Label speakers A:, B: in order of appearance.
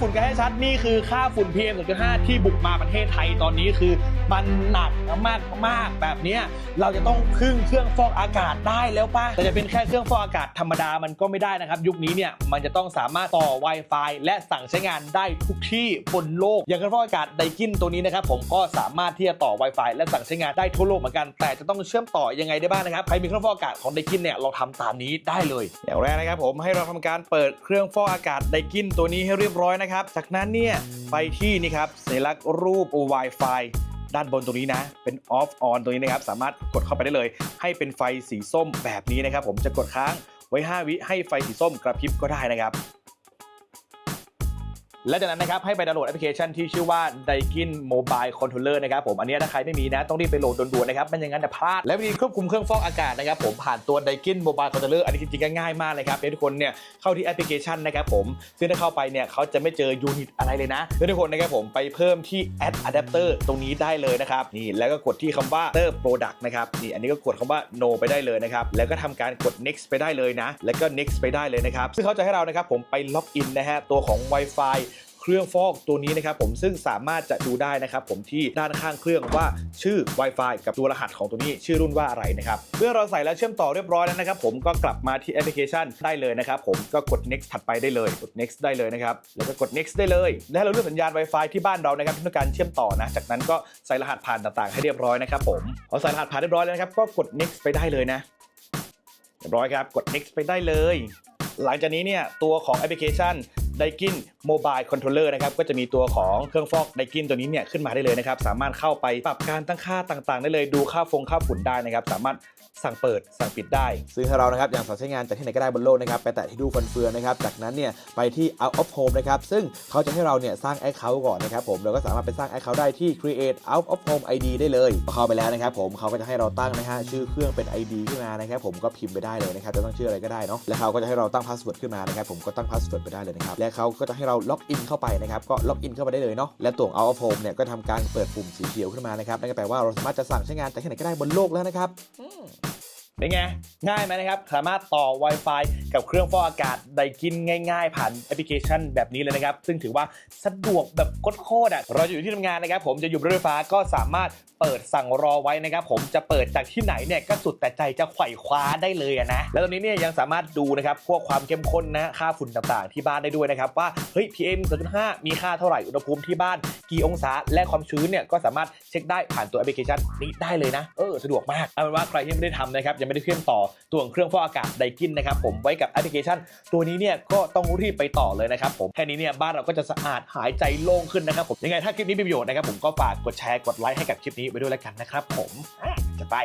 A: ฝุ่นกันให้ชัดนี่คือค่าฝุ่น PM 2.5 ที่บุกมาประเทศไทยตอนนี้คือมันหนักมากมากแบบนี้เราจะต้องพึ่งเครื่องฟอกอากาศได้แล้วป่ะแต่จะเป็นแค่เครื่องฟอกอากาศธรรมดามันก็ไม่ได้นะครับ ยุคนี้เนี่ยมันจะต้องสามารถต่อ Wi-Fi และสั่งใช้งานได้ทุกที่บนโลก อย่างเครื่องฟอกอากาศไดกินตัวนี้นะครับผมก็สามารถที่จะต่อ Wi-Fi และสั่งใช้งานได้ทั่วโลกเหมือนกัน แต่จะต้องเชื่อมต่อยังไงได้บ้างนะครับใครมีเครื่องฟอกอากาศของไดกินเนี่ยเราทำตามนี้ได้เลย อย่างแรกนะครับผมให้เราทำการเปิดเครื่องฟอกอากาศไดกินตัวนี้ให้เรียบร้อยนะครับจากนั้นเนี่ยไปที่นี่ครับสัญลักษณ์รูป Wi-Fi ด้านบนตรงนี้นะ เป็น off on ตรงนี้นะครับ สามารถกดเข้าไปได้เลย ให้เป็นไฟสีส้มแบบนี้นะครับ ผมจะกดค้างไว้ 5 วิให้ไฟสีส้มกระพริบก็ได้นะครับ และจากนั้นนะครับให้ไปดาวน์โหลดแอปพลิเคชันที่ชื่อว่า Daikin Mobile Controller นะครับผมอันนี้ถ้าใครไม่มีนะต้องรีบไปโหลดด่วนๆนะครับไม่อย่างนั้นจะพลาด และวิธีควบคุมเครื่องฟอกอากาศนะครับผมผ่านตัว Daikin Mobile Controller อันนี้จริงๆก็ง่ายมากเลยครับทุกคนเนี่ยเข้าที่แอปพลิเคชันนะครับผมซึ่งถ้าเข้าไปเนี่ยเขาจะไม่เจอยูนิตอะไรเลยนะทุกคนนะครับผมไปเพิ่มที่ Add Adapter ตรงนี้ได้เลยนะครับนี่แล้วก็กดที่คำว่า Ter Product นะครับนี่อันนี้ก็กดคำว่า No ไปได้เลยนะครับแล้วก็ทำการกด Next ไปได้เลยนะ แล้วก็ Next ไปได้เลยนะครับซึ่งเขาจะให้เรานะครับผมไปล็อกอินนะฮะตัวของ Wi-Fi เครื่องฟอกตัวนี้นะครับผมซึ่งสามารถจะดูได้นะครับผมที่ด้านข้างเครื่องว่าชื่อ Wi-Fi กับตัวรหัสของตัวนี้ชื่อรุ่นว่าอะไรนะครับเมื่อเราใส่แล้วเชื่อมต่อเรียบร้อยแล้วนะครับผมก็กลับมาที่แอปพลิเคชันได้เลยนะครับผมก็กด next ถัดไปได้เลยกด next ได้เลยนะครับแล้วก็กด next ได้เลยและเราเลือกสัญญาณ Wi-Fi ที่บ้านเรานะครับที่ต้องการเชื่อมต่อนะจากนั้นก็ใส่รหัสผ่านต่างๆ ให้เรียบร้อยนะครับผมพอใส่รหัสผ่านเรียบร้อยแล้วนะครับก็กด next ไปได้เลยนะเรียบร้อยครับกด next ไปได้เลย หลังจากนี้เนี่ยตัวของแอปพลิเคชัน Daikin Mobile Controller นะครับก็จะมีตัวของเครื่องฟอก Daikin ตัวนี้เนี่ยขึ้นมาได้เลยนะครับสามารถเข้าไปปรับการตั้งค่าต่างๆ ได้เลยดูค่าฟงค่าฝุ่นได้นะครับสามารถสั่งเปิดสั่งปิดได้
B: ซึ่งให้เรานะครับอย่างสั่งใช้งานจากที่ไหนก็ได้บนโลกนะครับไปแตะที่รูฟันเฟืองนะครับจากนั้นเนี่ยไปที่ out of home นะครับซึ่งเขาจะให้เราเนี่ยสร้าง account ก่อนนะครับผมเราก็สามารถไปสร้าง account ได้ที่ create out of home ID ได้เลยพอเข้าไปแล้วนะครับผมเขาก็จะให้เราตั้งนะฮะชื่อเครื่องเป็น ID ขึ้นมานะครับผมก็พิมพ์ไปได้เลยนะครับจะตั้งชื่ออะไรก็ได้เนาะและเขาก็จะให้เราตั้ง password ขึ้นมานะครับผมก็ตั้ง password ไปได้เลยนะครับและเขาก็จะให้เราล็อกอินเข้าไปนะครับก็ล็อกอินเข้าไปได้เลยเนาะและตัว out of home เนี่ยก็ทำการเปิดปุ่มสีเขียวขึ้นมานะครับนั่นก็แปลว่าเราสามารถจะสั่งใช้งานจากที่ไหนก็ได้บนโลกแล้วนะครับ
A: เป็นไง ง่ายไหมนะครับ สามารถต่อ Wi-Fi กับเครื่องฟอกอากาศไดกินง่ายๆ ผ่านแอปพลิเคชันแบบนี้เลยนะครับ ซึ่งถือว่าสะดวกแบบโคตรๆอะเราจะอยู่ที่ทำงานนะครับ ผมจะอยู่บนรถไฟฟ้าก็สามารถ เปิดสั่งรอไว้นะครับผมจะเปิดจากที่ไหนเนี่ยก็สุดแต่ใจจะไขว่คว้าได้เลยนะแล้วตอนนี้เนี่ยยังสามารถดูนะครับพวกความเข้มข้นนะค่าฝุ่นต่างๆ ที่บ้านได้ด้วยนะครับว่าเฮ้ย PM 2.5 มีค่าเท่าไหร่อุณหภูมิที่บ้านกี่องศาและความชื้นเนี่ยก็สามารถเช็คได้ผ่านตัวแอปพลิเคชันนี้ได้เลยนะเออสะดวกมากเอาเป็นว่าใครที่ไม่ได้ทำนะครับยังไม่ได้เชื่อมต่อตัวเครื่องฟอกอากาศไดกินนะครับผมไว้กับแอปพลิเคชัน ตัวนี้เนี่ยก็ต้องรีบไปต่อเลยนะครับผมแค่นี้เนี่ยบ้านเราก็จะสะอาดหายใจโล่งขึ้นนะครับผมยังไงถ้าคลิปนี้มีประโยชน์นะครับผมก็ฝากกดแชร์กดไลค์ให้กับคลิปนี้ไปด้วยแล้วกันนะครับผมจะไป